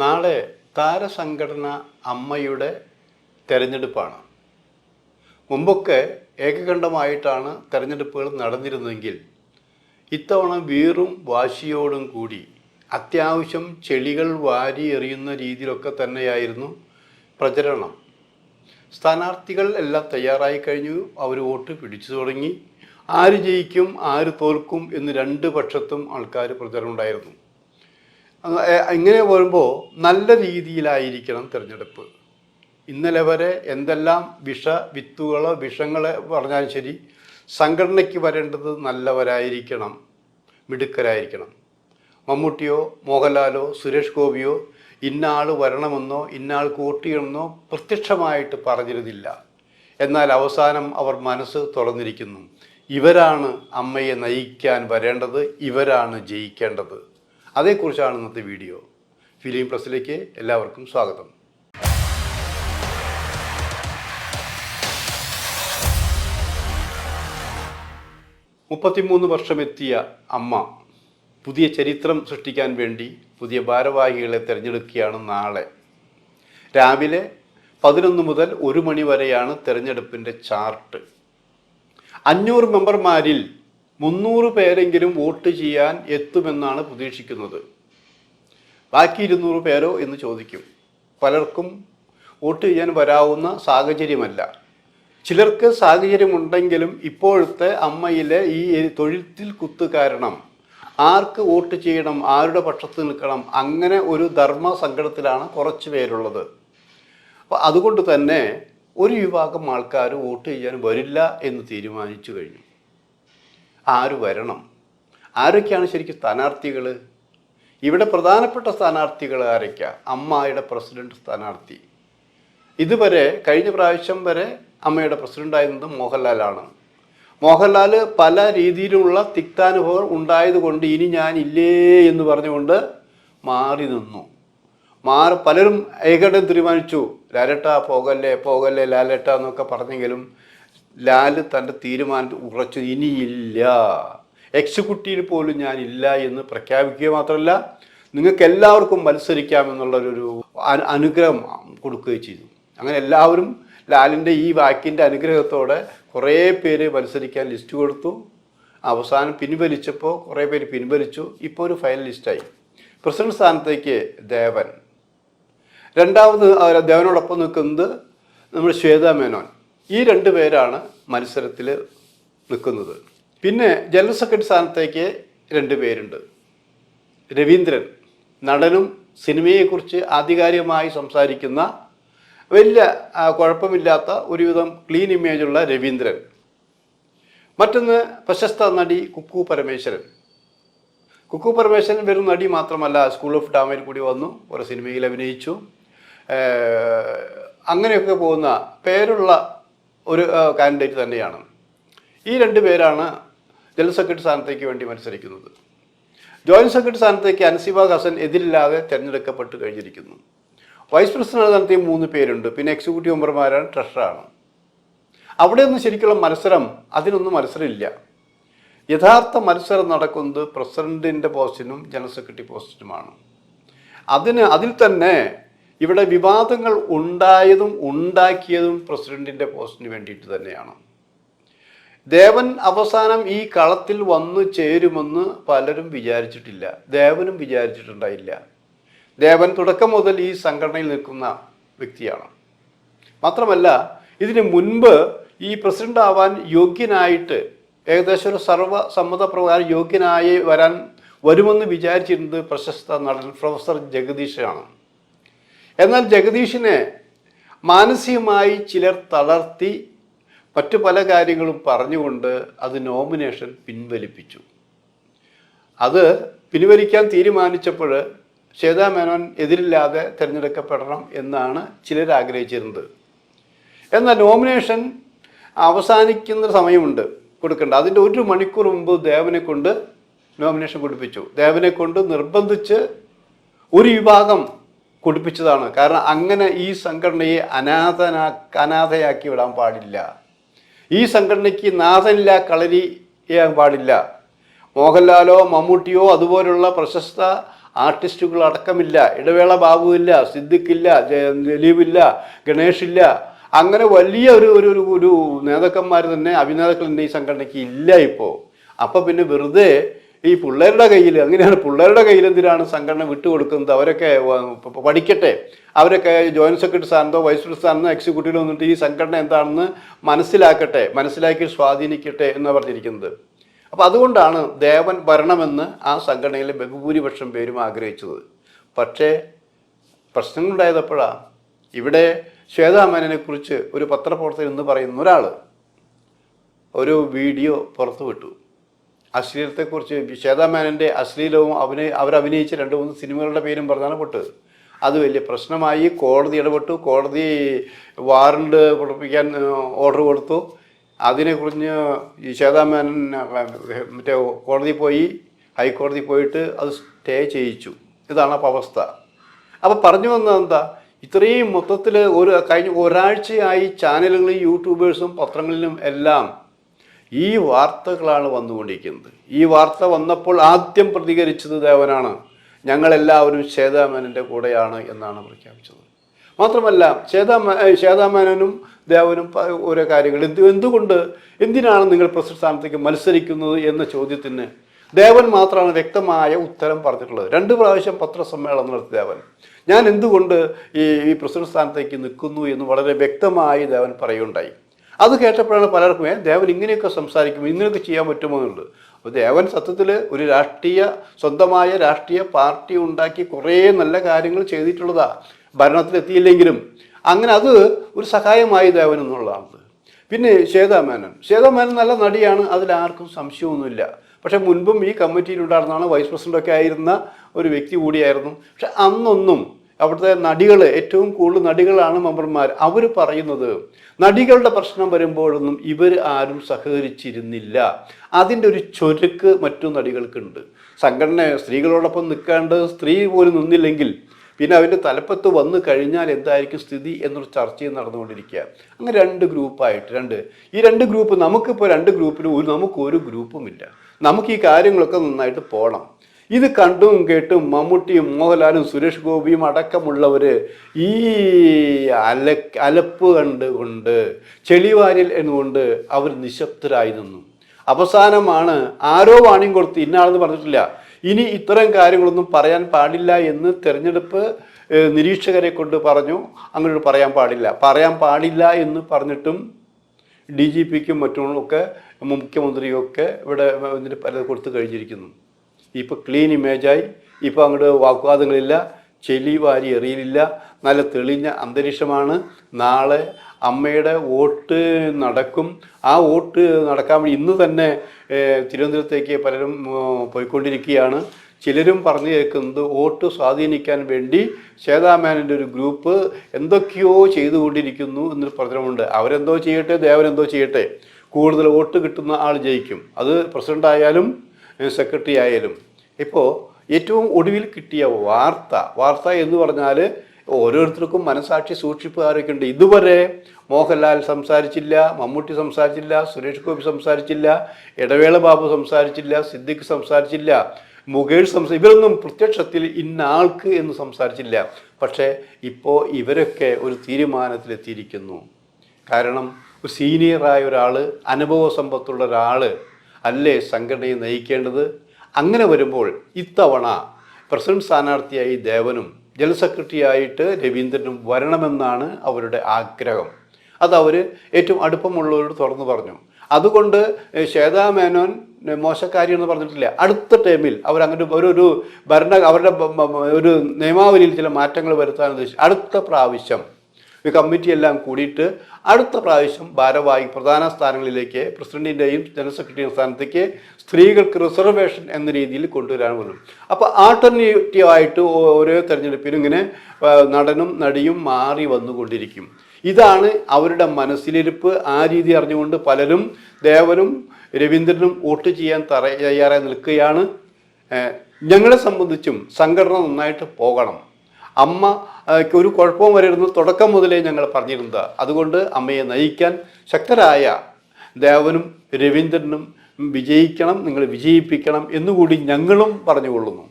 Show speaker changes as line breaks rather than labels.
നാളെ താരസംഘടന അമ്മയുടെ തെരഞ്ഞെടുപ്പാണ്. മുമ്പൊക്കെ ഏകകണ്ഠമായിട്ടാണ് തെരഞ്ഞെടുപ്പുകൾ നടന്നിരുന്നെങ്കിൽ ഇത്തവണ വീറും വാശിയോടും കൂടി അത്യാവശ്യം ചെളികൾ വാരി എറിയുന്ന രീതിയിലൊക്കെ തന്നെയായിരുന്നു പ്രചരണം. സ്ഥാനാർത്ഥികൾ എല്ലാം തയ്യാറായി കഴിഞ്ഞു അവർ വോട്ട് പിടിച്ചു തുടങ്ങി. ആര് ജയിക്കും ആര് തോൽക്കും എന്ന് രണ്ട് പക്ഷത്തും ആൾക്കാർ പ്രചരണം ഉണ്ടായിരുന്നു. ഇങ്ങനെ വരുമ്പോൾ നല്ല രീതിയിലായിരിക്കണം തിരഞ്ഞെടുപ്പ്. ഇന്നലെ വരെ എന്തെല്ലാം വിഷ വിത്തുകളോ വിഷങ്ങളെ പറഞ്ഞാലും ശരി സംഘടനയ്ക്ക് വരേണ്ടത് നല്ലവരായിരിക്കണം മിടുക്കരായിരിക്കണം. മമ്മൂട്ടിയോ മോഹൻലാലോ സുരേഷ് ഗോപിയോ ഇന്നാൾ വരണമെന്നോ ഇന്നാൾ ചെയ്യണമെന്നോ പ്രത്യക്ഷമായിട്ട് പറഞ്ഞിരുന്നില്ല. എന്നാൽ അവസാനം അവർ മനസ്സ് തുറന്നിരിക്കുന്നു. ഇവരാണ് അമ്മയെ നയിക്കാൻ വരേണ്ടത് ഇവരാണ് ജയിക്കേണ്ടത്. അതേക്കുറിച്ചാണ് ഇന്നത്തെ വീഡിയോ. ഫിലിം പ്ലസിലേക്ക് എല്ലാവർക്കും സ്വാഗതം. മുപ്പത്തിമൂന്ന് വർഷമെത്തിയ അമ്മ പുതിയ ചരിത്രം സൃഷ്ടിക്കാൻ വേണ്ടി പുതിയ ഭാരവാഹികളെ തിരഞ്ഞെടുക്കുകയാണ് നാളെ. രാവിലെ പതിനൊന്ന് മുതൽ ഒരു മണി വരെയാണ് തിരഞ്ഞെടുപ്പിന്റെ ചാർട്ട്. അഞ്ഞൂറ് മെമ്പർമാരിൽ മുന്നൂറ് പേരെങ്കിലും വോട്ട് ചെയ്യാൻ എത്തുമെന്നാണ് പ്രതീക്ഷിക്കുന്നത്. ബാക്കി ഇരുന്നൂറ് പേരോ എന്ന് ചോദിക്കും. പലർക്കും വോട്ട് ചെയ്യാൻ വരാവുന്ന സാഹചര്യമല്ല. ചിലർക്ക് സാഹചര്യമുണ്ടെങ്കിലും ഇപ്പോഴത്തെ അമ്മയിലെ ഈ തൊഴുത്തിൽ കുത്ത് കാരണം ആർക്ക് വോട്ട് ചെയ്യണം ആരുടെ പക്ഷത്ത് നിൽക്കണം അങ്ങനെ ഒരു ധർമ്മ സങ്കടത്തിലാണ് കുറച്ച് പേരുള്ളത്. അപ്പോൾ അതുകൊണ്ട് തന്നെ ഒരു വിഭാഗം ആൾക്കാർ വോട്ട് ചെയ്യാൻ വരില്ല എന്ന് തീരുമാനിച്ചു കഴിഞ്ഞു. ആര് വരണം? ആരൊക്കെയാണ് ശരിക്കും സ്ഥാനാർത്ഥികൾ ഇവിടെ പ്രധാനപ്പെട്ട സ്ഥാനാർത്ഥികൾ ആരൊക്കെയാണ് അമ്മായിയുടെ പ്രസിഡന്റ് സ്ഥാനാർത്ഥി. ഇതുവരെ കഴിഞ്ഞ പ്രാവശ്യം വരെ അമ്മയുടെ പ്രസിഡന്റായിരുന്നത് മോഹൻലാലാണ്. മോഹൻലാൽ പല രീതിയിലുള്ള തിക്താനുഭവം ഉണ്ടായതുകൊണ്ട് ഇനി ഞാൻ ഇല്ലേ എന്ന് പറഞ്ഞുകൊണ്ട് മാറി നിന്നു. മാറി പലരും ഏകടം തീരുമാനിച്ചു. ലാലേട്ട പോകല്ലേ പോകല്ലേ ലാലേട്ട എന്നൊക്കെ പറഞ്ഞെങ്കിലും ലാൽ തന്റെ തീരുമാനത്തിൽ ഉറച്ചു ഇനിയില്ല. എക്സിക്യൂട്ടീവിൽ പോലും ഞാൻ ഇല്ല എന്ന് പ്രഖ്യാപിക്കുക മാത്രമല്ല നിങ്ങൾക്ക് എല്ലാവർക്കും മത്സരിക്കാമെന്നുള്ളൊരു അനു- അനുഗ്രഹം കൊടുക്കുകയും ചെയ്തു. അങ്ങനെ എല്ലാവരും ലാലിന്റെ ഈ വാക്കിന്റെ അനുഗ്രഹത്തോടെ കുറേ പേര് മത്സരിക്കാൻ ലിസ്റ്റ് കൊടുത്തു. അവസാനം പിൻവലിച്ചപ്പോൾ കുറേ പേര് പിൻവലിച്ചു. ഇപ്പോൾ ഒരു ഫൈനൽ ലിസ്റ്റായി പ്രസിഡന്റ് സ്ഥാനത്തേക്ക് ദേവൻ. രണ്ടാമത് ദേവനോടൊപ്പം നിൽക്കുന്നത് നമ്മുടെ ശ്വേത മേനോൻ ഈ രണ്ട് പേരാണ് മത്സരത്തിൽ നിൽക്കുന്നത്. പിന്നെ ജനറൽ സെക്രട്ടറി സ്ഥാനത്തേക്ക് രണ്ട് പേരുണ്ട്. രവീന്ദ്രൻ നടനും സിനിമയെക്കുറിച്ച് ആധികാരികമായി സംസാരിക്കുന്ന വലിയ കുഴപ്പമില്ലാത്ത ഒരുവിധം ക്ലീൻ ഇമേജുള്ള രവീന്ദ്രൻ. മറ്റൊന്ന് പ്രശസ്ത നടി കുക്കു പരമേശ്വരൻ. കുക്കു പരമേശ്വരൻ വെറും നടി മാത്രമല്ല സ്കൂൾ ഓഫ് ഡാമിൽ കൂടി വന്നു ഒരു സിനിമയിൽ അഭിനയിച്ചു. അങ്ങനെയൊക്കെ പോകുന്ന പേരുള്ള ഒരു കാൻഡിഡേറ്റ് തന്നെയാണ്. ഈ രണ്ട് പേരാണ് ജനറൽ സെക്രട്ടറി സ്ഥാനത്തേക്ക് വേണ്ടി മത്സരിക്കുന്നത്. ജോയിന്റ് സെക്രട്ടറി സ്ഥാനത്തേക്ക് അൻസിബ ഹസൻ എതിരില്ലാതെ തിരഞ്ഞെടുക്കപ്പെട്ട് കഴിഞ്ഞിരിക്കുന്നു. വൈസ് പ്രസിഡന്റ് സ്ഥാനത്തെ മൂന്ന് പേരുണ്ട്. പിന്നെ എക്സിക്യൂട്ടീവ് മെമ്പർമാരാണ് ട്രഷറാണ്. അവിടെ ഒന്നും ശരിക്കുള്ള മത്സരം അതിനൊന്നും മത്സരമില്ല. യഥാർത്ഥ മത്സരം നടക്കുന്നത് പ്രസിഡന്റിന്റെ പോസ്റ്റിനും ജനറൽ സെക്രട്ടറി പോസ്റ്റിനുമാണ്. അതിന് അതിൽ തന്നെ ഇവിടെ വിവാദങ്ങൾ ഉണ്ടായതും ഉണ്ടാക്കിയതും പ്രസിഡന്റിന്റെ പോസ്റ്റിന് വേണ്ടിയിട്ട് തന്നെയാണ്. ദേവൻ അവസാനം ഈ കളത്തിൽ വന്നു ചേരുമെന്ന് പലരും വിചാരിച്ചിട്ടില്ല. ദേവനും വിചാരിച്ചിട്ടുണ്ടായില്ല. ദേവൻ തുടക്കം മുതൽ ഈ സംഘടനയിൽ നിൽക്കുന്ന വ്യക്തിയാണ്. മാത്രമല്ല ഇതിന് മുൻപ് ഈ പ്രസിഡന്റ് ആവാൻ യോഗ്യനായിട്ട് ഏകദേശം ഒരു സർവസമ്മതപ്രകാരം യോഗ്യനായി വരാൻ വരുമെന്ന് വിചാരിച്ചിരുന്നത് പ്രശസ്ത നടൻ പ്രൊഫസർ ജഗദീഷാണ്. എന്നാൽ ജഗദീഷിനെ മാനസികമായി ചിലർ തളർത്തി മറ്റു പല കാര്യങ്ങളും പറഞ്ഞുകൊണ്ട് അത് നോമിനേഷൻ പിൻവലിപ്പിച്ചു. അത് പിൻവലിക്കാൻ തീരുമാനിച്ചപ്പോൾ ശ്വേതാ മേനോൻ എതിരില്ലാതെ തിരഞ്ഞെടുക്കപ്പെടണം എന്നാണ് ചിലർ ആഗ്രഹിച്ചിരുന്നത്. എന്നാൽ നോമിനേഷൻ അവസാനിക്കുന്ന സമയമുണ്ട് കൊടുക്കേണ്ട. അതിന്റെ ഒരു മണിക്കൂർ മുമ്പ് ദേവനെ കൊണ്ട് നോമിനേഷൻ കൊടുപ്പിച്ചു. ദേവനെ കൊണ്ട് നിർബന്ധിച്ച് ഒരു വിഭാഗം കൊടുപ്പിച്ചതാണ്. കാരണം അങ്ങനെ ഈ സംഘടനയെ അനാഥനാ അനാഥയാക്കി വിടാൻ പാടില്ല. ഈ സംഘടനയ്ക്ക് നാഥനില്ല കളരി ചെയ്യാൻ പാടില്ല. മോഹൻലാലോ മമ്മൂട്ടിയോ അതുപോലുള്ള പ്രശസ്ത ആർട്ടിസ്റ്റുകൾ അടക്കമില്ല. ഇടവേള ബാബുവില്ല സിദ്ദിഖില്ല ദിലീപില്ല ഗണേഷില്ല. അങ്ങനെ വലിയ ഒരു ഒരു ഒരു ഒരു നേതാക്കന്മാർ തന്നെ അഭിനേതാക്കൾ തന്നെ ഈ സംഘടനയ്ക്ക് ഇല്ല ഇപ്പോൾ അപ്പോൾ പിന്നെ വെറുതെ ഈ പിള്ളേരുടെ കയ്യിൽ അങ്ങനെയാണ് പിള്ളേരുടെ കയ്യിൽ എന്തിനാണ് സംഘടന വിട്ടുകൊടുക്കുന്നത്? അവരൊക്കെ പഠിക്കട്ടെ. അവരൊക്കെ ജോയിന്റ് സെക്രട്ടറി സ്ഥാനത്തോ വൈസ് പ്രസിഡന്റ് സ്ഥാനത്തോ എക്സിക്യൂട്ടീവിലോ വന്നിട്ട് ഈ സംഘടന എന്താണെന്ന് മനസ്സിലാക്കട്ടെ മനസ്സിലാക്കി സ്വാധീനിക്കട്ടെ എന്ന് പറഞ്ഞിരിക്കുന്നത്. അപ്പോൾ അതുകൊണ്ടാണ് ദേവൻ വരണമെന്ന് ആ സംഘടനയിലെ ബഹുഭൂരിപക്ഷം പേരും ആഗ്രഹിച്ചത്. പക്ഷേ പ്രശ്നങ്ങളുണ്ടായതപ്പോഴാണ് ഇവിടെ ശ്വേതാമേനനെ കുറിച്ച് ഒരു പത്രപ്രവർത്തകൻ എന്ന് പറയുന്ന ഒരാൾ ഒരു വീഡിയോ പുറത്തു വിട്ടു അശ്ലീലത്തെക്കുറിച്ച് ശ്വേതാമേനന്റെ അശ്ലീലവും അഭിനയ അവരഭിനയിച്ച രണ്ട് മൂന്ന് സിനിമകളുടെ പേരും പറഞ്ഞാണ് പൊട്ടത് അത് വലിയ പ്രശ്നമായി കോടതി ഇടപെട്ടു. കോടതി വാറണ്ട് പുറപ്പിക്കാൻ ഓർഡർ കൊടുത്തു. അതിനെക്കുറിച്ച് ഈ ശ്വേതാമേനൻ മറ്റേ കോടതി പോയി ഹൈക്കോടതി പോയിട്ട് അത് സ്റ്റേ ചെയ്യിച്ചു. ഇതാണ് അപ്പോൾ അവസ്ഥ. അപ്പോൾ പറഞ്ഞു വന്നത് എന്താ ഇത്രയും മൊത്തത്തിൽ ഒരു കഴിഞ്ഞ ഒരാഴ്ചയായി ചാനലുകളും യൂട്യൂബേഴ്സും പത്രങ്ങളിലും എല്ലാം ഈ വാർത്തകളാണ് വന്നുകൊണ്ടിരിക്കുന്നത്. ഈ വാർത്ത വന്നപ്പോൾ ആദ്യം പ്രതികരിച്ചത് ദേവനാണ്. ഞങ്ങളെല്ലാവരും ശ്വേതാമേനന്റെ കൂടെയാണ് എന്നാണ് പ്രഖ്യാപിച്ചത്. മാത്രമല്ല ശ്വേതാമ ശ്വേതാമേനനും ദേവനും ഓരോ കാര്യങ്ങൾ എന്ത് എന്തുകൊണ്ട് എന്തിനാണ് നിങ്ങൾ പ്രസിഡന്റ് മത്സരിക്കുന്നത് എന്ന ചോദ്യത്തിന് ദേവൻ മാത്രമാണ് വ്യക്തമായ ഉത്തരം പറഞ്ഞിട്ടുള്ളത്. രണ്ട് പ്രാവശ്യം പത്രസമ്മേളനം നടത്തി ദേവൻ. ഞാൻ എന്തുകൊണ്ട് ഈ ഈ പ്രസിഡന്റ് സ്ഥാനത്തേക്ക് നിൽക്കുന്നു എന്ന് വളരെ വ്യക്തമായി ദേവൻ പറയുണ്ടായി അത് കേട്ടപ്പോഴാണ് പലർക്കും ഏ ദേവൻ ഇങ്ങനെയൊക്കെ സംസാരിക്കും ഇങ്ങനെയൊക്കെ ചെയ്യാൻ പറ്റുമോ? എന്നുള്ളത്. അപ്പോൾ ദേവൻ സത്യത്തിൽ ഒരു രാഷ്ട്രീയ സ്വന്തമായ രാഷ്ട്രീയ പാർട്ടി ഉണ്ടാക്കി കുറേ നല്ല കാര്യങ്ങൾ ചെയ്തിട്ടുള്ളതാ. ഭരണത്തിലെത്തിയില്ലെങ്കിലും അങ്ങനെ അത് ഒരു സഹായമായി ദേവൻ എന്നുള്ളതാണ് പിന്നെ ശ്വേതാമേനൻ. ശ്വേതാമേനൻ നല്ല നടിയാണ് അതിലാർക്കും സംശയമൊന്നുമില്ല. പക്ഷേ മുൻപും ഈ കമ്മിറ്റിയിലുണ്ടായിരുന്നതാണ് വൈസ് പ്രസിഡന്റൊക്കെ ആയിരുന്ന ഒരു വ്യക്തി കൂടിയായിരുന്നു. പക്ഷെ അന്നൊന്നും അവിടുത്തെ നടികൾ ഏറ്റവും കൂടുതൽ നടികളാണ് മെമ്പർമാർ അവർ പറയുന്നത് നടികളുടെ പ്രശ്നം വരുമ്പോഴൊന്നും ഇവർ ആരും സഹകരിച്ചിരുന്നില്ല. അതിന്റെ ഒരു ചൊരുക്ക് മറ്റു നടികൾക്കുണ്ട്. സംഘടന സ്ത്രീകളോടൊപ്പം നിൽക്കാണ്ട് സ്ത്രീ പോലും നിന്നില്ലെങ്കിൽ പിന്നെ അവന്റെ തലപ്പത്ത് വന്നു കഴിഞ്ഞാൽ എന്തായിരിക്കും സ്ഥിതി എന്നൊരു ചർച്ചയും നടന്നുകൊണ്ടിരിക്കുക. അങ്ങനെ രണ്ട് ഗ്രൂപ്പായിട്ട് രണ്ട്. ഈ രണ്ട് ഗ്രൂപ്പ് നമുക്കിപ്പോൾ രണ്ട് ഗ്രൂപ്പിലും ഒരു നമുക്കൊരു ഗ്രൂപ്പുമില്ല. നമുക്ക് ഈ കാര്യങ്ങളൊക്കെ നന്നായിട്ട് പോകണം. ഇത് കണ്ടും കേട്ടും മമ്മൂട്ടിയും മോഹൻലാലും സുരേഷ് ഗോപിയും അടക്കമുള്ളവർ ഈ അല അലപ്പ് കണ്ടുകൊണ്ട് ചെളിവാരിൽ എന്നുകൊണ്ട് അവർ നിശബ്ദരായി നിന്നു. അവസാനമാണ് ആരോ വാണിയും കൊടുത്ത് ഇന്നാളെന്ന് പറഞ്ഞിട്ടില്ല. ഇനി ഇത്തരം കാര്യങ്ങളൊന്നും പറയാൻ പാടില്ല എന്ന് തെരഞ്ഞെടുപ്പ് നിരീക്ഷകരെ കൊണ്ട് പറഞ്ഞു. അങ്ങോട്ട് പറയാൻ പാടില്ല. പറയാൻ പാടില്ല എന്ന് പറഞ്ഞിട്ടും ഡി ജി പിക്കും മറ്റുള്ളൊക്കെ മുഖ്യമന്ത്രിയൊക്കെ ഇവിടെ ഇതിന് പലത് കൊടുത്തു കഴിഞ്ഞിരിക്കുന്നു. ഇപ്പോൾ ക്ലീൻ ഇമേജായി ഇപ്പോൾ അങ്ങോട്ട് വാഗ്വാദങ്ങളില്ല ചെലി വാരി എറിയില്ല നല്ല തെളിഞ്ഞ അന്തരീക്ഷമാണ്. നാളെ അമ്മയുടെ വോട്ട് നടക്കും. ആ വോട്ട് നടക്കാൻ വേണ്ടി ഇന്ന് തന്നെ തിരുവനന്തപുരത്തേക്ക് പലരും പോയിക്കൊണ്ടിരിക്കുകയാണ്. ചിലരും പറഞ്ഞു കേൾക്കുന്നത് വോട്ട് സ്വാധീനിക്കാൻ വേണ്ടി ശ്വേതാമേനന്റെ ഒരു ഗ്രൂപ്പ് എന്തൊക്കെയോ ചെയ്തുകൊണ്ടിരിക്കുന്നു എന്നൊരു പ്രചരണമുണ്ട്. അവരെന്തോ ചെയ്യട്ടെ ദേവനെന്തോ ചെയ്യട്ടെ. കൂടുതൽ വോട്ട് കിട്ടുന്ന ആൾ ജയിക്കും. അത് പ്രസിഡന്റ് ആയാലും സെക്രട്ടറി ആയാലും. ഇപ്പോൾ ഏറ്റവും ഒടുവിൽ കിട്ടിയ വാർത്ത വാർത്ത എന്ന് പറഞ്ഞാൽ ഓരോരുത്തർക്കും മനസാക്ഷി സൂക്ഷിപ്പുകാരൊക്കെ ഉണ്ട്. ഇതുവരെ മോഹൻലാൽ സംസാരിച്ചില്ല മമ്മൂട്ടി സംസാരിച്ചില്ല സുരേഷ് ഗോപി സംസാരിച്ചില്ല ഇടവേള ബാബു സംസാരിച്ചില്ല സിദ്ദിഖ് സംസാരിച്ചില്ല മുകേഷ് സംസാ ഇവരൊന്നും പ്രത്യക്ഷത്തിൽ ഇന്നാൾക്ക് എന്ന് സംസാരിച്ചില്ല. പക്ഷേ ഇപ്പോൾ ഇവരൊക്കെ ഒരു തീരുമാനത്തിലെത്തിയിരിക്കുന്നു. കാരണം സീനിയറായ ഒരാൾ അനുഭവ സമ്പത്തുള്ള ഒരാൾ അല്ലേ സംഘടനയെ നയിക്കേണ്ടത്? അങ്ങനെ വരുമ്പോൾ ഇത്തവണ പ്രസിഡന്റ് സ്ഥാനാർത്ഥിയായി ദേവനും ജനറൽ സെക്രട്ടറി ആയിട്ട് രവീന്ദ്രനും വരണമെന്നാണ് അവരുടെ ആഗ്രഹം. അത് അവർ ഏറ്റവും അടുപ്പമുള്ളവരോട് തുറന്നു പറഞ്ഞു. അതുകൊണ്ട് ശ്വേതാ മേനോൻ മോശക്കാരി എന്ന് പറഞ്ഞിട്ടില്ല. അടുത്ത ടൈമിൽ അവർ ഒരു ഒരു ഭരണ അവരുടെ ഒരു നിയമാവലിയിൽ ചില മാറ്റങ്ങൾ വരുത്താൻ ഉദ്ദേശിച്ചു. അടുത്ത പ്രാവശ്യം ഈ കമ്മിറ്റിയെല്ലാം കൂടിയിട്ട് അടുത്ത പ്രാവശ്യം ഭാരവാഹി പ്രധാന സ്ഥാനങ്ങളിലേക്ക് പ്രസിഡന്റിന്റെയും ജനറൽ സെക്രട്ടറിയും സ്ഥാനത്തേക്ക് സ്ത്രീകൾക്ക് റിസർവേഷൻ എന്ന രീതിയിൽ കൊണ്ടുവരാൻ വരും അപ്പോൾ ആൾട്ടർനേറ്റീവായിട്ട് ഓരോ തെരഞ്ഞെടുപ്പിനും ഇങ്ങനെ നടനും നടിയും മാറി വന്നുകൊണ്ടിരിക്കും. ഇതാണ് അവരുടെ മനസ്സിലിരിപ്പ്. ആ രീതി അറിഞ്ഞുകൊണ്ട് പലരും ദേവനും രവീന്ദ്രനും വോട്ട് ചെയ്യാൻ തയ്യാറായി നിൽക്കുകയാണ്. ഞങ്ങളെ സംബന്ധിച്ചും സംഘടന നന്നായിട്ട് പോകണം. അമ്മ ഒരു കുഴപ്പവും വരരുന്നു തുടക്കം മുതലേ ഞങ്ങൾ പറഞ്ഞിരുന്നത്. അതുകൊണ്ട് അമ്മയെ നയിക്കാൻ ശക്തരായ ദേവനും രവീന്ദ്രനും വിജയിക്കണം നിങ്ങൾ വിജയിപ്പിക്കണം എന്നുകൂടി ഞങ്ങളും പറഞ്ഞുകൊള്ളുന്നു.